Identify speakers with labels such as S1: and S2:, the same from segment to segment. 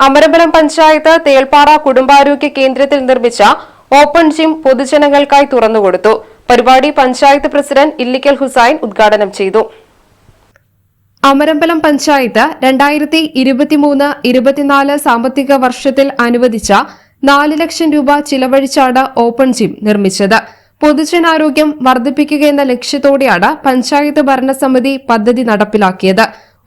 S1: അമരമ്പലം പഞ്ചായത്ത് തേൽപ്പാറ കുടുംബാരോഗ്യ കേന്ദ്രത്തിൽ നിർമ്മിച്ച ഓപ്പൺ ജിം പൊതുജനങ്ങൾക്കായി തുറന്നുകൊടുത്തു. പരിപാടി പഞ്ചായത്ത് പ്രസിഡന്റ് ഇല്ലിക്കൽ ഹുസൈൻ ഉദ്ഘാടനം ചെയ്തു. അമരമ്പലം പഞ്ചായത്ത് രണ്ടായിരത്തി ഇരുപത്തിമൂന്ന് ഇരുപത്തിനാല് സാമ്പത്തിക വർഷത്തിൽ അനുവദിച്ച നാല് ലക്ഷം രൂപ ചിലവഴിച്ചാണ് ഓപ്പൺ ജിം നിർമ്മിച്ചത്. പൊതുജനാരോഗ്യം വർദ്ധിപ്പിക്കുക എന്ന ലക്ഷ്യത്തോടെയാണ് പഞ്ചായത്ത് ഭരണസമിതി പദ്ധതി നടപ്പിലാക്കിയത്.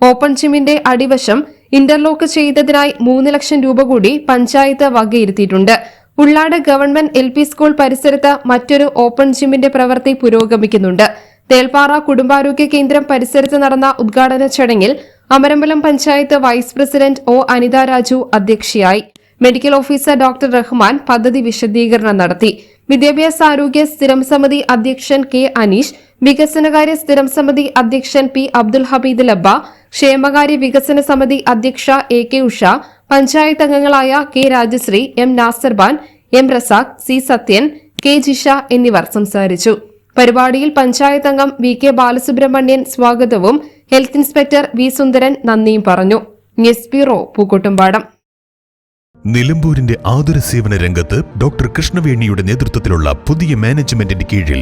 S1: ഓപ്പൺ ജിമ്മിന്റെ അടിവശം ഇന്റർലോക്ക് ചെയ്തതിനായി മൂന്ന് ലക്ഷം രൂപ കൂടി panchayat വകയിരുത്തിയിട്ടുണ്ട്. Ulladu government L P school പരിസരത്ത് മറ്റൊരു ഓപ്പൺ ജിമ്മിന്റെ പ്രവൃത്തി പുരോഗമിക്കുന്നുണ്ട്. തേൽപ്പാറ കുടുംബാരോഗ്യ കേന്ദ്രം പരിസരത്ത് നടന്ന ഉദ്ഘാടന ചടങ്ങിൽ Amarambalam panchayat vice president O Anitha Raju അധ്യക്ഷയായി. മെഡിക്കൽ ഓഫീസർ ഡോക്ടർ റഹ്മാൻ പദ്ധതി വിശദീകരണം നടത്തി. വിദ്യാഭ്യാസ ആരോഗ്യ സ്ഥിരം സമിതി അധ്യക്ഷൻ കെ അനീഷ് വികസനകാര്യ സ്ഥിരം സമിതി അധ്യക്ഷൻ പി അബ്ദുൽ ഹബീദ് ലബ്ബ ക്ഷേമകാര്യ വികസന സമിതി അധ്യക്ഷ എ കെ ഉഷ പഞ്ചായത്ത് അംഗങ്ങളായ K Rajasree M Nasarban M Razak C Sathyan K Jisha എന്നിവർ സംസാരിച്ചു. പരിപാടിയിൽ പഞ്ചായത്ത് അംഗം വി കെ ബാലസുബ്രഹ്മണ്യൻ സ്വാഗതവും ഹെൽത്ത് ഇൻസ്പെക്ടർ വി സുന്ദരൻ നന്ദിയും പറഞ്ഞു. News bureau Pookkottumpadam.
S2: നിലമ്പൂരിന്റെ ആതുര സേവന രംഗത്ത് ഡോക്ടർ കൃഷ്ണവേണിയുടെ നേതൃത്വത്തിലുള്ള പുതിയ മാനേജ്മെന്റിന്റെ കീഴിൽ